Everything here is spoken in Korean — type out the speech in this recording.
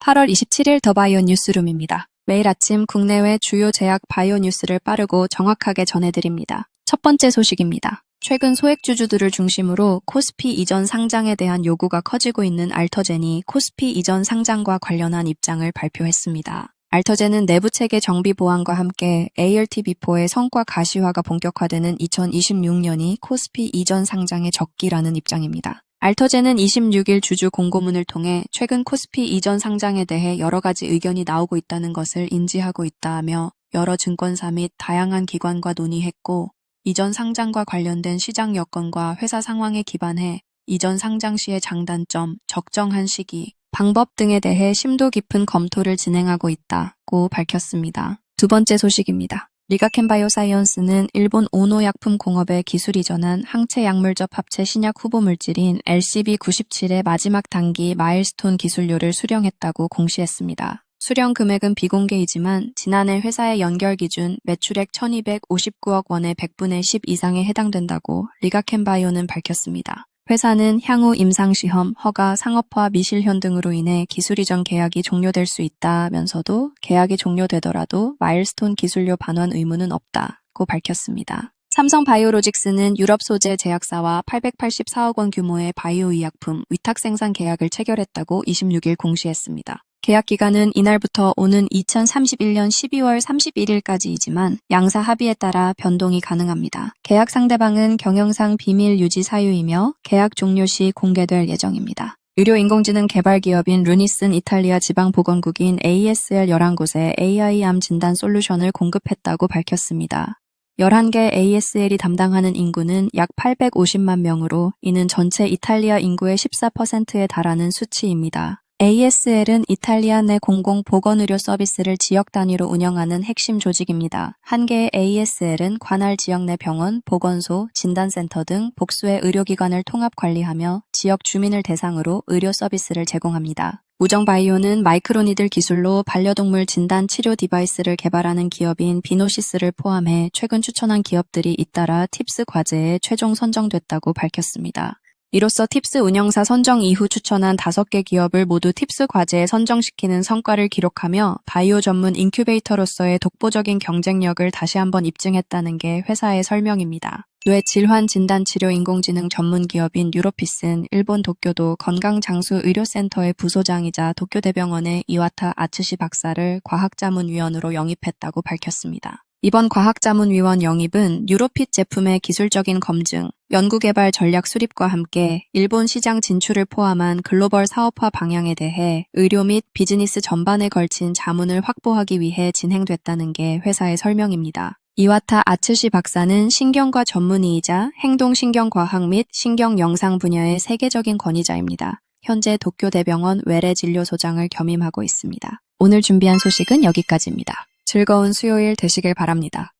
8월 27일 더 바이오 뉴스룸입니다. 매일 아침 국내외 주요 제약 바이오 뉴스를 빠르고 정확하게 전해드립니다. 첫 번째 소식입니다. 최근 소액주주들을 중심으로 코스피 이전 상장에 대한 요구가 커지고 있는 알터젠이 코스피 이전 상장과 관련한 입장을 발표했습니다. 알터젠은 내부 체계 정비 보완과 함께 ALT-B4의 성과 가시화가 본격화되는 2026년이 코스피 이전 상장의 적기라는 입장입니다. 알터젠은 26일 주주 공고문을 통해 최근 코스피 이전 상장에 대해 여러 가지 의견이 나오고 있다는 것을 인지하고 있다하며 여러 증권사 및 다양한 기관과 논의했고 이전 상장과 관련된 시장 여건과 회사 상황에 기반해 이전 상장 시의 장단점, 적정한 시기, 방법 등에 대해 심도 깊은 검토를 진행하고 있다고 밝혔습니다. 두 번째 소식입니다. 리가켄 바이오사이언스는 일본 오노 약품 공업에 기술 이전한 항체 약물적 합체 신약 후보 물질인 LCB97의 마지막 단기 마일스톤 기술료를 수령했다고 공시했습니다. 수령 금액은 비공개이지만 지난해 회사의 연결 기준 매출액 1259억 원의 100분의 10 이상에 해당된다고 리가켄 바이오는 밝혔습니다. 회사는 향후 임상시험, 허가, 상업화 미실현 등으로 인해 기술 이전 계약이 종료될 수 있다면서도 계약이 종료되더라도 마일스톤 기술료 반환 의무는 없다고 밝혔습니다. 삼성 바이오로직스는 유럽 소재 제약사와 884억 원 규모의 바이오 의약품 위탁 생산 계약을 체결했다고 26일 공시했습니다. 계약 기간은 이날부터 오는 2031년 12월 31일까지이지만 양사 합의에 따라 변동이 가능합니다. 계약 상대방은 경영상 비밀 유지 사유이며 계약 종료 시 공개될 예정입니다. 의료 인공지능 개발 기업인 루니슨 이탈리아 지방 보건국인 ASL 11곳에 AI 암 진단 솔루션을 공급했다고 밝혔습니다. 11개 ASL이 담당하는 인구는 약 850만 명으로 이는 전체 이탈리아 인구의 14%에 달하는 수치입니다. ASL은 이탈리아 내 공공 보건의료 서비스를 지역 단위로 운영하는 핵심 조직입니다. 한 개의 ASL은 관할 지역 내 병원, 보건소, 진단센터 등 복수의 의료기관을 통합 관리하며 지역 주민을 대상으로 의료 서비스를 제공합니다. 우정바이오는 마이크로니들 기술로 반려동물 진단 치료 디바이스를 개발하는 기업인 비노시스를 포함해 최근 추천한 기업들이 잇따라 팁스 과제에 최종 선정됐다고 밝혔습니다. 이로써 팁스 운영사 선정 이후 추천한 5개 기업을 모두 팁스 과제에 선정시키는 성과를 기록하며 바이오 전문 인큐베이터로서의 독보적인 경쟁력을 다시 한번 입증했다는 게 회사의 설명입니다. 뇌 질환 진단 치료 인공지능 전문 기업인 유로피스는 일본 도쿄도 건강장수의료센터의 부소장이자 도쿄대병원의 이와타 아츠시 박사를 과학자문위원으로 영입했다고 밝혔습니다. 이번 과학자문위원 영입은 유로핏 제품의 기술적인 검증, 연구개발 전략 수립과 함께 일본 시장 진출을 포함한 글로벌 사업화 방향에 대해 의료 및 비즈니스 전반에 걸친 자문을 확보하기 위해 진행됐다는 게 회사의 설명입니다. 이와타 아츠시 박사는 신경과 전문의이자 행동신경과학 및 신경영상 분야의 세계적인 권위자입니다. 현재 도쿄대병원 외래진료소장을 겸임하고 있습니다. 오늘 준비한 소식은 여기까지입니다. 즐거운 수요일 되시길 바랍니다.